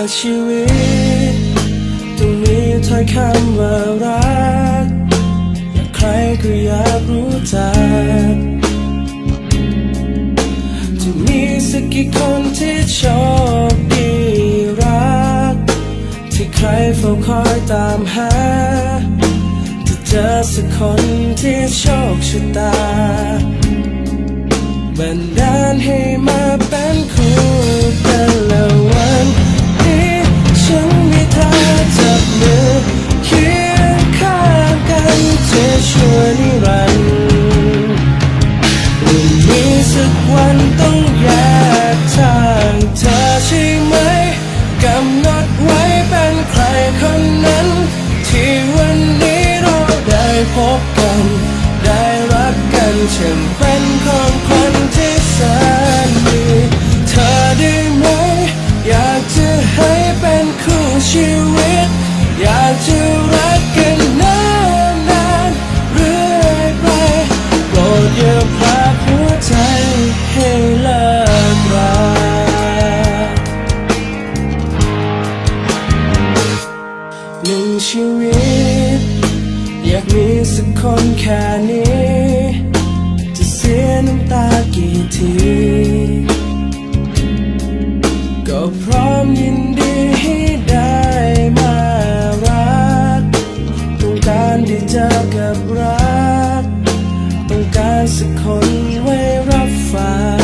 ากชีวิตต้องมีถ้อยคำว่ารักอยากใครก็อยากรู้จักจะมีสักกี่คนที่โชคดีรัก ที่ใครเฝ้าคอยตามหาจะเจอสักคนที่โชคชะตาบันดาลให้มาเป็นคู่กัน สักคนไว้รับฟัง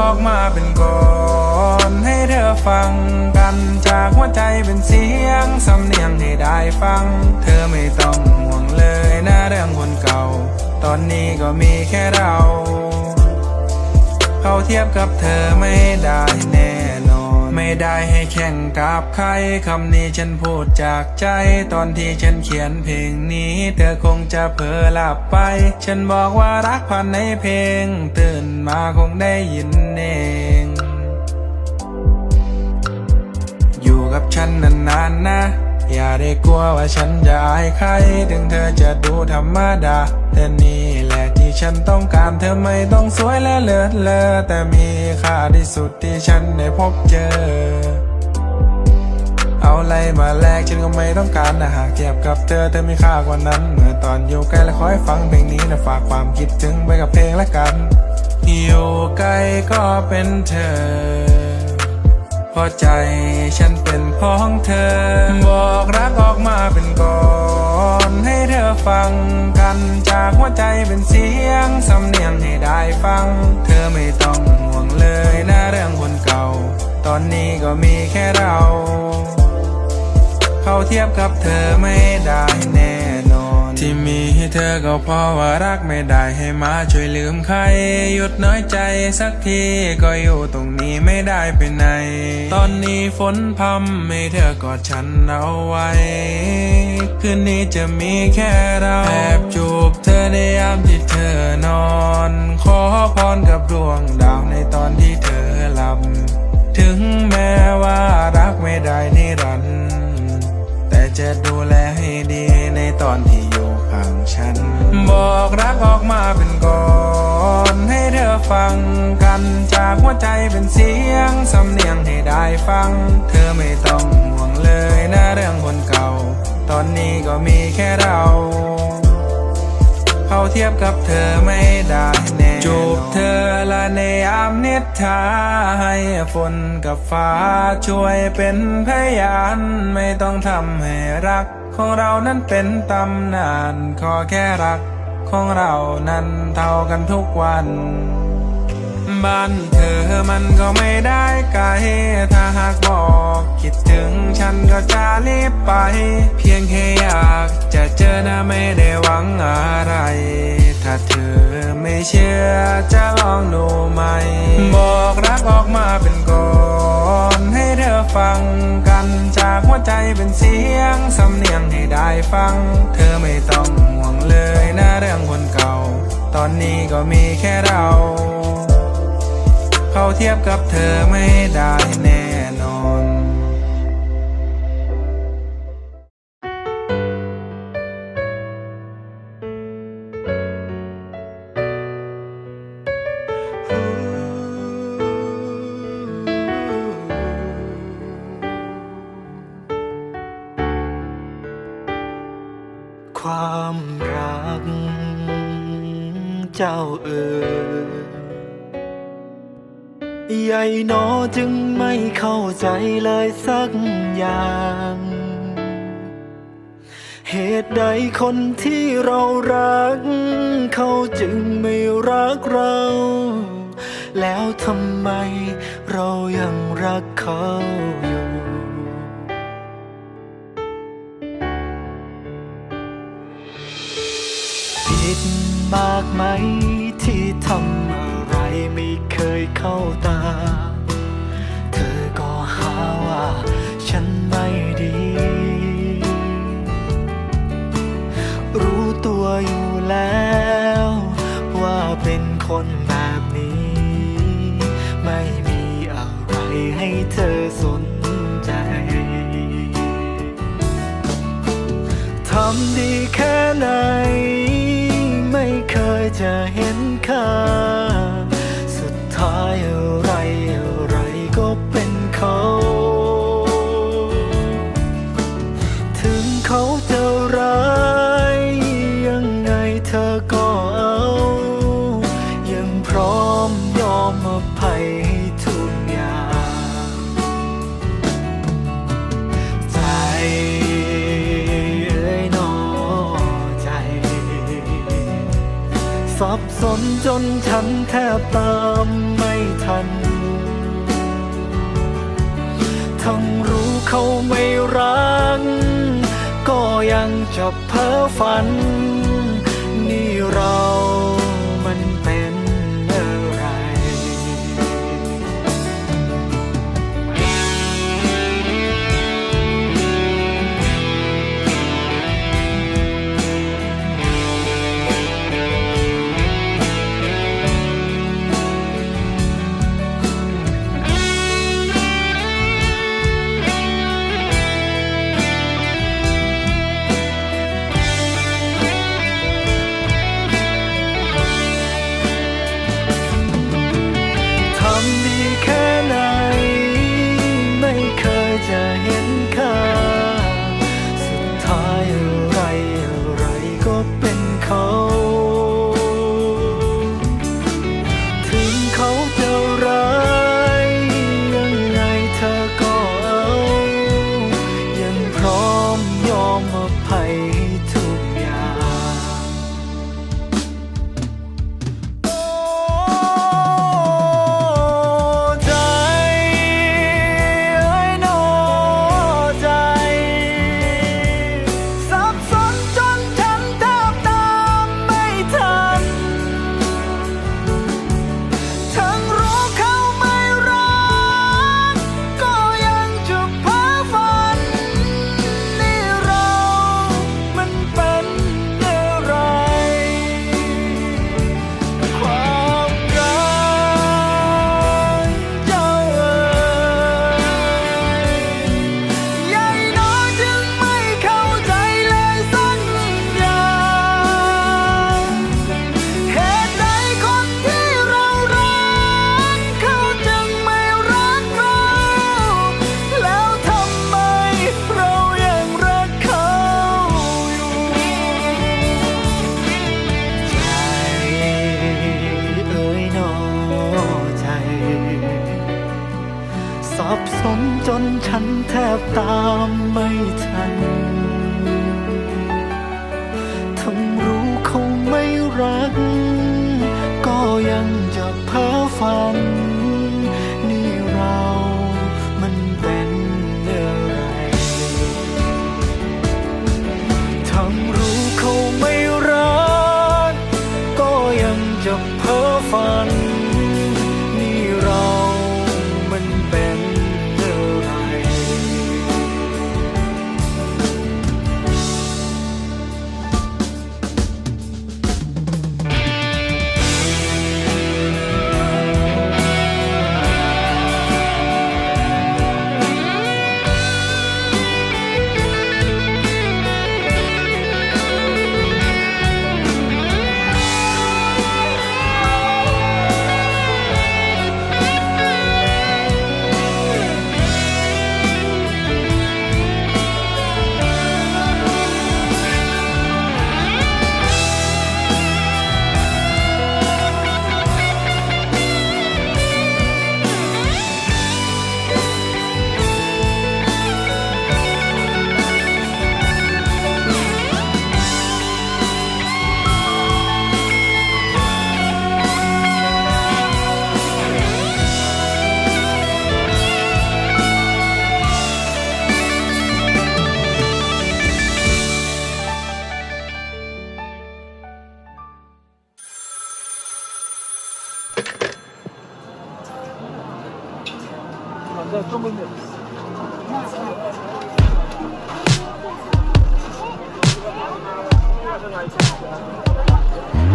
ออกมาเป็นก่อนให้เธอฟังกันจากหัวใจเป็นเสียงสำเนียงให้ได้ฟัง เธอไม่ต้องห่วงเลยนะเรื่องคนเก่า ตอนนี้ก็มีแค่เรา เขาเทียบกับเธอไม่ได้แน่ ได้ให้แข่งกับใครคำนี้ฉันพูดจากใจ ตอนที่ฉันเขียนเพลงนี้ เธอคงจะเผลอหลับไป ฉันบอกว่ารักผ่านในเพลง ตื่นมาคงได้ยินเองอยู่กับฉันนานๆนนะ อย่าได้กลัวว่าฉันจะอายใคร ถึงเธอจะดูธรรมดา แต่นี่แหละที่ฉันต้องการเธอไม่ต้องสวยและเลิศเลอแต่มีค่าที่สุดที่ฉันได้พบเจอ เอาอะไรมาแลกฉันก็ไม่ต้องการนะหากเทียบกับเธอเธอมีค่ากว่านั้น เมื่อตอนอยู่ใกล้และคอยฟังเพลงนี้นะฝากความคิดถึงไปกับเพลงละกัน อยู่ใกล้ก็เป็นเธอ พราะใจ ฉันเป็นของเธอ บอกรักออกมาเป็นก่อนให้เธอฟังกันจากหัวใจเป็นเสียงสำเนียงให้ได้ฟัง เธอไม่ต้องห่วงเลยนะเรื่องคนเก่า ตอนนี้ก็มีแค่เรา เขาเทียบกับเธอไม่ได้แน่ ที่มีให้เธอก็เพราะว่ารักไม่ได้ให้มาช่วยลืมใคร หยุดน้อยใจสักทีก็อยู่ตรงนี้ไม่ได้ไปไหน ตอนนี้ฝนพรำให้เธอกอดฉันเอาไว้ คืนนี้จะมีแค่เราแอบจูบเธอในยามที่เธอนอน ขอพรกับดวงดาวในตอนที่เธอ ฟังกัน จากหัวใจเป็นเสียงสำเนียงให้ได้ฟัง เธอไม่ต้องห่วงเลยนะเรื่องคนเก่า ตอนนี้ก็มีแค่เรา เขาเทียบกับเธอไม่ได้แน่จูบเธอละในยามนิทราให้ฝนกับฟ้าช่วยเป็นพยานไม่ต้องทำให้รัก ของเรานั้นเป็นตำนานขอแค่รักของเรานั้นเท่ากันทุกวัน บ้านเธอมันก็ไม่ได้ไกล ถ้าหากบอก คิดถึงฉันก็จะรีบไป เพียงแค่อยากจะเจอนะไม่ได้หวังอะไร ถ้าเธอไม่เชื่อจะลองดูไหม บอกรักออกมาเป็นก่อนให้เธอฟังกันจากหัวใจเป็นเสียงสำเนียงให้ได้ฟัง เธอไม่ต้องห่วงเลยนะเรื่องคนเก่า ตอนนี้ก็มีแค่เรา เขาเทียบกับเธอไม่ได้แน่นอนความรัก เจ้าเอ๋ย ใหญ่หนอจึงไม่เข้าใจเลยสักอย่าง เหตุใดคนที่เรารัก เขาจึงไม่รักเรา แล้วทำไมเรายังรักเขาอยู่ ผิดมากไหม เข้าตา เธอก็หาว่าฉันไม่ดี รู้ตัวอยู่แล้ว ว่าเป็นคนแบบนี้ ไม่มีอะไรให้เธอสนใจ ทำดีแค่ไหน ไม่เคยจะเห็นค่า นฉันแทบตามไม่ทัน ทั้งรู้เขาไม่รัก ก็ยังจะเพ้อฝัน นี่เรา เ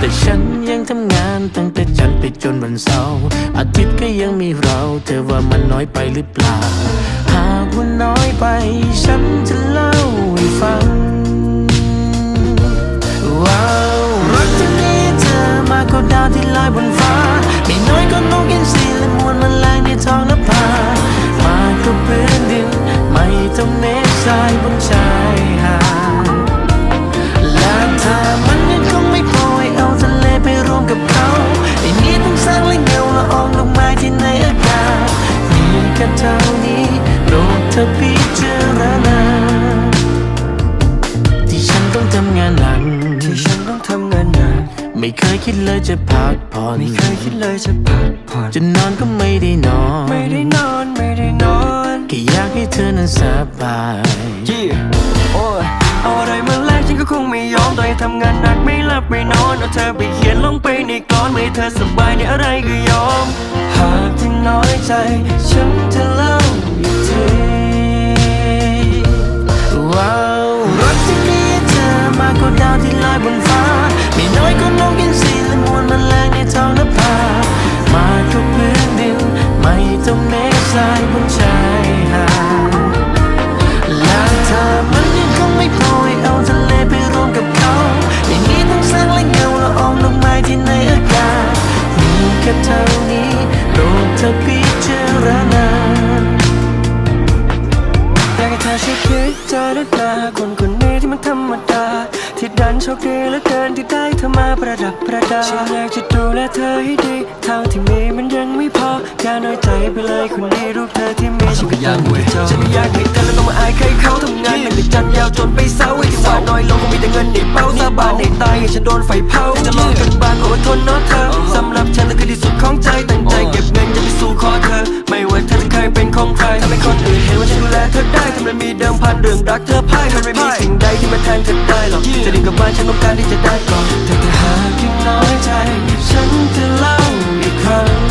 แต่ฉันยังทำงานตั้งแต่จันทร์ไปจนวันเสาร์อาทิตย์ก็ยังมีเรา เธอว่ามันน้อยไปหรือเปล่า หากว่าน้อยไป ฉันจะเล่าให้ฟัง ว้าวรักที่มีเธอมากกว่าดาวที่ลอยบนฟ้า ไม่น้อยก็นกอินทรีและมวลมันแมลงในท้องนภามากกว่าพื้นดิน ไม่ต้องเมฆทรายบนชายหาดและถ้ามัน ไปรวมกับเขาไอ้นี้ต้องสร้างและเงาละอองลงมาที่ในอากาศมีแค่เท่านี้โปรดเธอพิจารณาที่ฉันต้องทำงานหนักที่ฉันต้องทำงานหนักไม่เคยคิดเลยจะพักผ่อนไม่เคยคิดเลยจะพักผ่อนจะนอนก็ไม่ได้นอน ไม่ได้นอนไม่ได้นอนแค่อยากให้เธอนั้นสบายยี่โอ้ย เอาอะไรมาแลกฉันก็คงไม่ยอมต่อยทำงานหนักไม่หลับไม่นอนเอาเธอไปเขียนลงไปในกลอนไม่เธอสบายในอะไรก็ยอม หากที่น้อยใจฉันจะเธอ เจอด้ตาคนคนนี้ที่มันธรรมดา ที่ดันโชคดีเหลือเกินที่ได้เธอมาประดับประดาฉันอยากจะดูแลเธอให้ดีเท่าที่มีมันยังไม่พออย่าน้อยใจไปเลยคนนี้รูปเธอที่มีฉันก็อยากเว้ยฉันไม่อยากให้เธอแล้วต้องมาอายใครเขาทำงานหนักแต่จันทร์ยาวจนไปเศร้าไอ้ที่ว่าน้อยลงก็มีแต่เงินในเป้าสาบานในตายให้ฉันโดนไฟเผาจะลองกันบ้างอดทนเนาะเธอสำหรับฉันนั่นคือที่สุดของใจตั้งใจเก็บเงินจะไปสู่ขอเธอ ไม่ว่าเธอจะเคยเป็นของใครทำให้คนอื่นเห็นว่าฉันดูแลเธอได้ทำไมมีเดิมพันเรื่องรักเธอพ่ายมันไม่มีสิ่งใดที่มาแทนเธอได้หรอกจะดีกับบ้านฉันต้องการที่จะได้ก่อนแต่ถ้าหากยังน้อยใจ ฉันจะเล่าอีกครั้ง